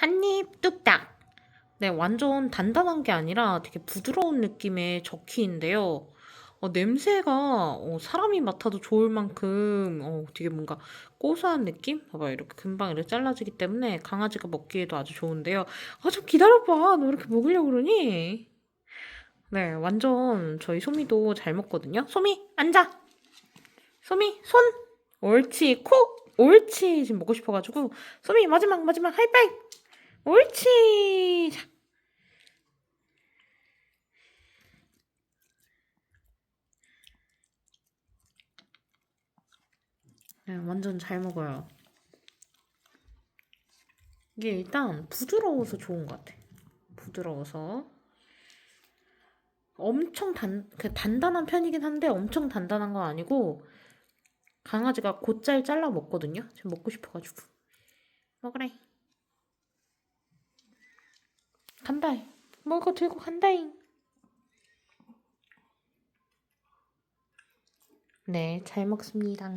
한 입 뚝딱. 네, 완전 단단한 게 아니라 되게 부드러운 느낌의 저키인데요. 어, 냄새가 어, 사람이 맡아도 좋을 만큼 어, 되게 뭔가 고소한 느낌? 봐봐, 이렇게 금방 이렇게 잘라지기 때문에 강아지가 먹기에도 아주 좋은데요. 아, 좀 기다려봐. 너 이렇게 먹으려고 그러니? 네, 완전 저희 소미도 잘 먹거든요. 소미, 앉아! 소미, 손! 옳지, 콕! 옳지! 지금 먹고 싶어가지고. 소미, 마지막, 마지막, 하이파이브! 옳지! 자. 네, 완전 잘 먹어요. 이게 일단 부드러워서 좋은 것 같아. 부드러워서. 엄청 단, 그 단단한 편이긴 한데 엄청 단단한 건 아니고 강아지가 곧잘 잘라 먹거든요. 지금 먹고 싶어가지고. 먹으래. 간다. 먹을 거 들고 간다잉. 네, 잘 먹습니다.